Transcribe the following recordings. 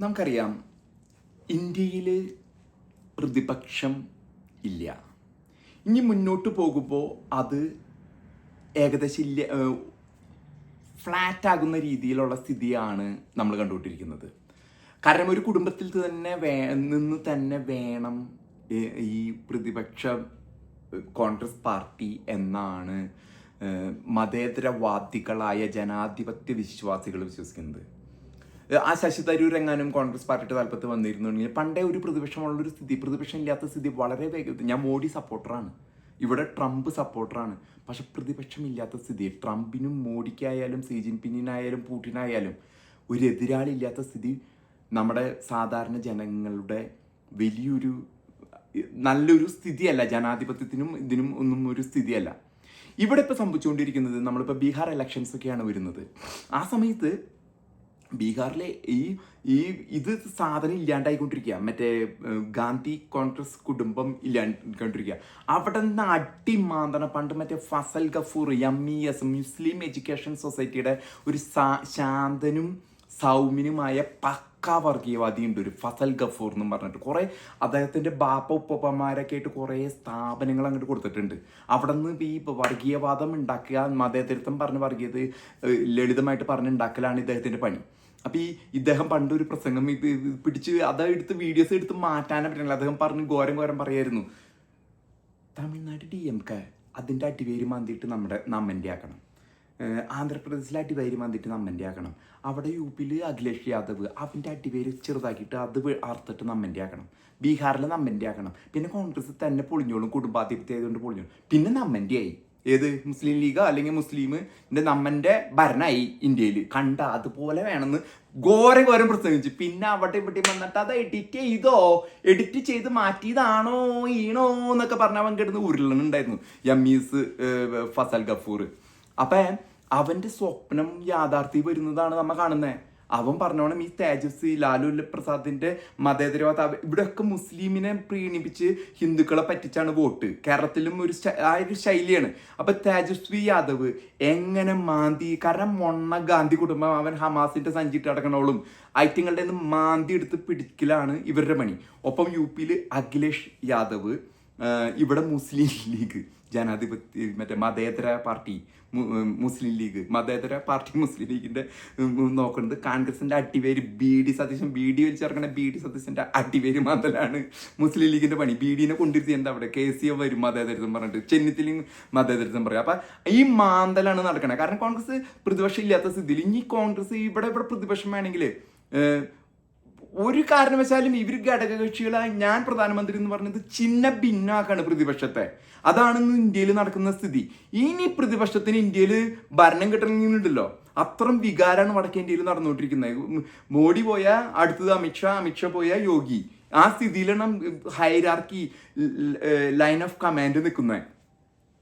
നമുക്കറിയാം ഇന്ത്യയിൽ പ്രതിപക്ഷം ഇല്ല. ഇനി മുന്നോട്ട് പോകുമ്പോൾ അത് ഏകദേശം ഇല്ല ഫ്ലാറ്റ് ആകുന്ന രീതിയിലുള്ള സ്ഥിതിയാണ് നമ്മൾ കണ്ടുകൊണ്ടിരിക്കുന്നത്. കാരണം ഒരു കുടുംബത്തിൽ തന്നെ വേ നിന്ന് തന്നെ വേണം ഈ- പ്രതിപക്ഷ കോൺഗ്രസ് പാർട്ടി എന്നാണ് മതേതരവാദികളായ ജനാധിപത്യ വിശ്വാസികൾ വിശ്വസിക്കുന്നത്. ആ ശശി തരൂർ എങ്ങാനും കോൺഗ്രസ് പാർട്ടിയുടെ തലപ്പത്ത് വന്നിരുന്നുണ്ടെങ്കിൽ പണ്ടേ ഒരു പ്രതിപക്ഷമുള്ള ഒരു സ്ഥിതി പ്രതിപക്ഷം ഇല്ലാത്ത സ്ഥിതി വളരെ വേഗത്തിൽ ഞാൻ മോഡി സപ്പോർട്ടറാണ്. ഇവിടെ ട്രംപ് സപ്പോർട്ടറാണ്. പക്ഷെ പ്രതിപക്ഷമില്ലാത്ത സ്ഥിതി ട്രംപിനും മോഡിക്കായാലും സി ജിൻപിങ്ങിനായാലും പൂട്ടിനായാലും ഒരു എതിരാളി ഇല്ലാത്ത സ്ഥിതി നമ്മുടെ സാധാരണ ജനങ്ങളുടെ വലിയൊരു നല്ലൊരു സ്ഥിതിയല്ല. ജനാധിപത്യത്തിനും ഇതിനും ഒന്നും ഒരു സ്ഥിതിയല്ല. ഇവിടെ ഇപ്പോൾ സംഭവിച്ചുകൊണ്ടിരിക്കുന്നത് നമ്മളിപ്പോൾ ബീഹാർ ഇലക്ഷൻസ് ഒക്കെയാണ് വരുന്നത്. ആ സമയത്ത് ബീഹാറിലെ ഈ ഈ ഇത് സാധനം ഇല്ലാണ്ടായിക്കൊണ്ടിരിക്കുക. മറ്റേ ഗാന്ധി കോൺഗ്രസ് കുടുംബം ഇല്ലാണ്ടിരിക്കുക അവിടെ നിന്ന് അടിമാന്തണ പണ്ട് മറ്റേ Fazal Gafoor M E S Muslim education സൊസൈറ്റിയുടെ ഒരു ശാന്തനും സൗമ്യനുമായ പക്ക വർഗീയവാദി ഉണ്ട് ഒരു ഫസൽ ഗഫൂർ എന്ന് പറഞ്ഞിട്ട്. കുറേ അദ്ദേഹത്തിന്റെ ബാപ്പ ഉപ്പമാരൊക്കെ ആയിട്ട് കുറേ സ്ഥാപനങ്ങൾ അങ്ങോട്ട് കൊടുത്തിട്ടുണ്ട്. അവിടെ നിന്ന് ഈ വർഗീയവാദം ഉണ്ടാക്കുക മതേതരത്വം പറഞ്ഞ് വർഗീയത് ലളിതമായിട്ട് പറഞ്ഞുണ്ടാക്കലാണ് ഇദ്ദേഹത്തിന്റെ പണി. അപ്പൊ ഈ ഇദ്ദേഹം പണ്ടൊരു പ്രസംഗം ഇത് പിടിച്ച് അതെടുത്ത് വീഡിയോസ് എടുത്ത് മാറ്റാനേ പറ്റില്ല. അദ്ദേഹം പറഞ്ഞ് ഘോരം ഘോരം പറയായിരുന്നു. തമിഴ്നാട് ഡി എം കെ അതിന്റെ അടിവേര് മാന്തിയിട്ട് നമ്മുടെ നമ്മന്റെ ആക്കണം. ആന്ധ്രാപ്രദേശിലെ അടിവേര് മാന്തിയിട്ട് നമ്മന്റെ ആക്കണം. അവിടെ യു പിയിൽ അഖിലേഷ് യാദവ് അവന്റെ അടിവേര് ചെറുതാക്കിയിട്ട് അത് അറുത്തിട്ട് നമ്മന്റെ ആക്കണം. ബീഹാറിൽ നമ്മന്റെ ആക്കണം. പിന്നെ കോൺഗ്രസ് തന്നെ പൊളിഞ്ഞോളും കുടുംബാധിപത്യം ആയതുകൊണ്ട് പൊളിഞ്ഞോളും. പിന്നെ നമ്മന്റെ ആയി ഏത് മുസ്ലിം ലീഗ് അല്ലെങ്കിൽ മുസ്ലിമിന്റെ നമ്മന്റെ ഭരണമായി ഇന്ത്യയിൽ. കണ്ട അതുപോലെ വേണമെന്ന് ഘോര ഘോരം പ്രസംഗിച്ചു. പിന്നെ അവിടെ ഇവിടെ വന്നിട്ട് അത് എഡിറ്റ് ചെയ്തോ? എഡിറ്റ് ചെയ്ത് മാറ്റിയതാണോ? ഈണോ? എന്നൊക്കെ പറഞ്ഞ അവൻ കിടന്ന് ഉരുളണുണ്ടായിരുന്നു യമീസ് ഫസൽ ഗഫൂർ. അപ്പൊ അവന്റെ സ്വപ്നം യാഥാർത്ഥ്യം വരുന്നതാണ് നമ്മ കാണുന്നത് അവൻ പറഞ്ഞോണം ഈ തേജസ്വി ലാലു പ്രസാദിന്റെ മതേതരവാദ ഇവിടെയൊക്കെ മുസ്ലിമിനെ പ്രീണിപ്പിച്ച് ഹിന്ദുക്കളെ പറ്റിച്ചാണ് വോട്ട്. കേരളത്തിലും ഒരു ആ ഒരു ശൈലിയാണ്. അപ്പൊ തേജസ്വി യാദവ് എങ്ങനെ മാന്തി കാരണം മൊണ്ണ ഗാന്ധി കുടുംബം അവൻ ഹമാസിന്റെ സഞ്ചിട്ട് അടക്കണോളും ഐറ്റങ്ങളുടെ മാന്തി എടുത്ത് പിടിക്കലാണ് ഇവരുടെ പണി. ഒപ്പം യു പിയിൽ അഖിലേഷ് യാദവ് ഇവിടെ മുസ്ലിം ലീഗ് ജനാധിപത്യ മറ്റേ മതേതര പാർട്ടി മുസ്ലിം ലീഗ്. മതേതര പാർട്ടി മുസ്ലിം ലീഗിന്റെ നോക്കുന്നത് കോൺഗ്രസിന്റെ അട്ടിവേര് V D Satheesan. V D വലിച്ചിറങ്ങണ V D സതീശന്റെ അട്ടിവേര് മാതലാണ് മുസ്ലിം ലീഗിന്റെ പണി. ബി ഡിനെ കൊണ്ടിരുത്തി എന്താ അവിടെ? കെ സി വരും മതേതരത്വം പറഞ്ഞിട്ട്. ചെന്നിത്തിലും മതേതരത്വം പറയും. അപ്പൊ ഈ മാന്തലാണ് നടക്കണത് കാരണം കോൺഗ്രസ് പ്രതിപക്ഷം ഇല്ലാത്ത സ്ഥിതിയിൽ ഇനി കോൺഗ്രസ് ഇവിടെ ഇവിടെ പ്രതിപക്ഷം വേണമെങ്കിൽ ഒരു കാരണവശാലും ഇവർ ഘടകകക്ഷികളായി ഞാൻ പ്രധാനമന്ത്രി എന്ന് പറഞ്ഞത് ചിഹ്ന ഭിന്നാക്കാണ് പ്രതിപക്ഷത്തെ. അതാണ് ഇന്ന് ഇന്ത്യയിൽ നടക്കുന്ന സ്ഥിതി. ഇനി പ്രതിപക്ഷത്തിന് ഇന്ത്യയിൽ ഭരണം കിട്ടണമെന്നുണ്ടല്ലോ അത്രയും വികാരമാണ് വടക്കേ ഇന്ത്യയിൽ നടന്നുകൊണ്ടിരിക്കുന്നത്. മോഡി പോയ അടുത്തത് അമിത്ഷാ അമിത്ഷാ പോയ യോഗി. ആ സ്ഥിതിയിലാണ് ഹൈരാർക്കി ലൈൻ ഓഫ് കമാൻഡ് നിൽക്കുന്നത്.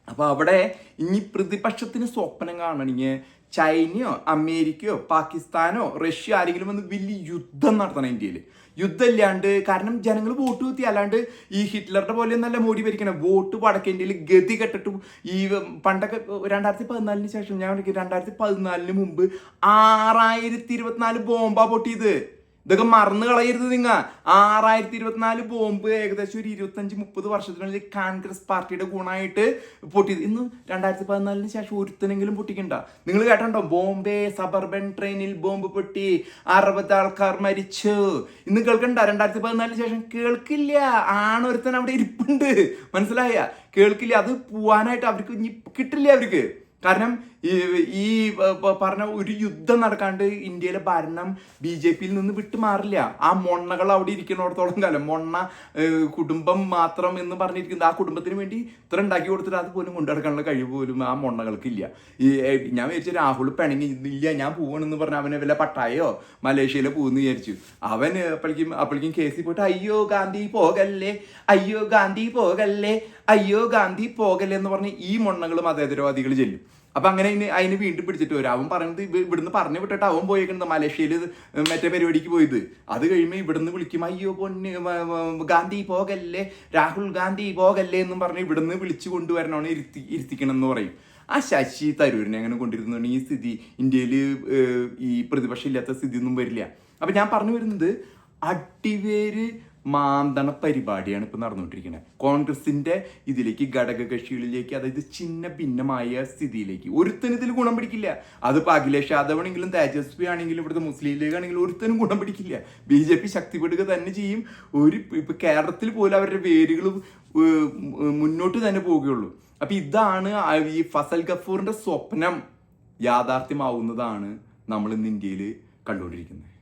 അപ്പൊ അവിടെ ഇനി പ്രതിപക്ഷത്തിന് സ്വപ്നം കാണണമെങ്കിൽ ചൈനയോ അമേരിക്കയോ പാകിസ്ഥാനോ റഷ്യ ആരെങ്കിലും വന്ന് വലിയ യുദ്ധം നടത്തണം ഇന്ത്യയിൽ. യുദ്ധം ഇല്ലാണ്ട് കാരണം ജനങ്ങൾ വോട്ട് കുത്തി അല്ലാണ്ട് ഈ ഹിറ്റ്ലറുടെ പോലെ നല്ല മോഡി ഭരിക്കണം. വോട്ട് വടക്കേ ഇന്ത്യയിൽ ഗതി കെട്ടിട്ട് ഈ പണ്ടൊക്കെ രണ്ടായിരത്തി പതിനാലിന് ശേഷം ഞാൻ രണ്ടായിരത്തി പതിനാലിന് മുമ്പ് ആറായിരത്തി ഇരുപത്തിനാല് ബോംബാ പൊട്ടിയത്. ഇതൊക്കെ മറന്നു കളയരുത് നിങ്ങ. ആറായിരത്തി ഇരുപത്തിനാല് ബോംബ് ഏകദേശം ഒരു ഇരുപത്തഞ്ച് മുപ്പത് വർഷത്തിനുള്ളിൽ കോൺഗ്രസ് പാർട്ടിയുടെ ഗുണമായിട്ട് പൊട്ടിയത്. ഇന്ന് രണ്ടായിരത്തി പതിനാലിന് ശേഷം ഒരുത്തനെങ്കിലും പൊട്ടിക്കണ്ട? നിങ്ങൾ കേട്ടോ ബോംബെ സബർബൻ ട്രെയിനിൽ ബോംബ് പൊട്ടി അറുപത് ആൾക്കാർ മരിച്ചു. ഇന്ന് കേൾക്കണ്ട? രണ്ടായിരത്തി പതിനാലിന് ശേഷം കേൾക്കില്ല. ആണൊരുത്തൻ അവിടെ ഇരിപ്പുണ്ട്. മനസ്സിലായ? കേൾക്കില്ല. അത് പോവാനായിട്ട് അവർക്ക് കിട്ടില്ല അവർക്ക്. കാരണം ഈ പറഞ്ഞ ഒരു യുദ്ധം നടക്കാണ്ട് ഇന്ത്യയിലെ ഭരണം ബി ജെ പിയിൽ നിന്ന് വിട്ടുമാറില്ല. ആ മൊണ്ണകൾ അവിടെ ഇരിക്കുന്നിടത്തോളം കാലം. മൊണ്ണ കുടുംബം മാത്രം എന്ന് പറഞ്ഞിരിക്കുന്നത് ആ കുടുംബത്തിന് വേണ്ടി ഇത്ര ഉണ്ടാക്കി കൊടുത്തിട്ട് അത് പോലും കൊണ്ടു നടക്കാനുള്ള കഴിവ് പോലും ആ മൊണ്ണകൾക്കില്ല. ഈ ഞാൻ വിചാരിച്ചു രാഹുൽ പിണങ്ങി ഇല്ല ഞാൻ പോവണമെന്ന് പറഞ്ഞ അവനെ വല്ല പട്ടായോ മലേഷ്യയിലെ പോകുന്നു വിചാരിച്ചു. അവൻ അപ്പോഴേക്കും അപ്പോഴേക്കും കേസിൽ പോയിട്ട് അയ്യോ ഗാന്ധി പോകല്ലേ അയ്യോ ഗാന്ധി പോകല്ലേ അയ്യോ ഗാന്ധി പോകല്ലേ എന്ന് പറഞ്ഞ് ഈ മൊണ്ണകൾ മതേതരവാദികൾ ചെല്ലും. അപ്പൊ അങ്ങനെ ഇനി അതിന് വീണ്ടും പിടിച്ചിട്ട് വരും. അവൻ പറയുന്നത് ഇവ- ഇവിടുന്ന് പറഞ്ഞു വിട്ടിട്ട് അവൻ പോയേക്കുന്നത് മലേഷ്യയിൽ മറ്റേ പരിപാടിക്ക് പോയത്. അത് കഴിയുമ്പോൾ ഇവിടുന്ന് വിളിക്കും അയ്യോ പൊന്ന് ഗാന്ധി പോകല്ലേ രാഹുൽ ഗാന്ധി പോകല്ലേ എന്നും പറഞ്ഞ് ഇവിടുന്ന് വിളിച്ചു കൊണ്ടുവരണമാണ് ഇരുത്തി ഇരുത്തിക്കണം എന്ന് പറയും. ആ ശശി തരൂരിനെ അങ്ങനെ കൊണ്ടിരുന്നുണ്ടെങ്കിൽ ഈ സ്ഥിതി ഇന്ത്യയിൽ ഈ പ്രതിപക്ഷം ഇല്ലാത്ത സ്ഥിതി ഒന്നും വരില്ല. അപ്പൊ ഞാൻ പറഞ്ഞു വരുന്നത് അടിവേര് മാന്തണ പരിപാടിയാണ് ഇപ്പൊ നടന്നുകൊണ്ടിരിക്കുന്നത് കോൺഗ്രസിന്റെ ഇതിലേക്ക് ഘടകകക്ഷികളിലേക്ക് അതായത് ചിഹ്ന ഭിന്നമായ സ്ഥിതിയിലേക്ക്. ഒരുത്തനും ഇതിൽ ഗുണം പിടിക്കില്ല. അതിപ്പോൾ അഖിലേഷ് യാദവ് ആണെങ്കിലും തേജസ്വി ആണെങ്കിലും ഇവിടുത്തെ മുസ്ലിം ലീഗ് ആണെങ്കിലും ഒരുത്തനും ഗുണം പിടിക്കില്ല. ബി ജെ പി ശക്തിപ്പെടുക തന്നെ ചെയ്യും. ഒരു ഇപ്പൊ കേരളത്തിൽ പോലും അവരുടെ വേരുകൾ മുന്നോട്ട് തന്നെ പോവുകയുള്ളൂ. അപ്പൊ ഇതാണ് ഈ ഫസൽ ഗഫൂറിന്റെ സ്വപ്നം. യാഥാർത്ഥ്യമാവുന്നതാണ് നമ്മൾ ഇന്ന് ഇന്ത്യയിൽ കണ്ടുകൊണ്ടിരിക്കുന്നത്.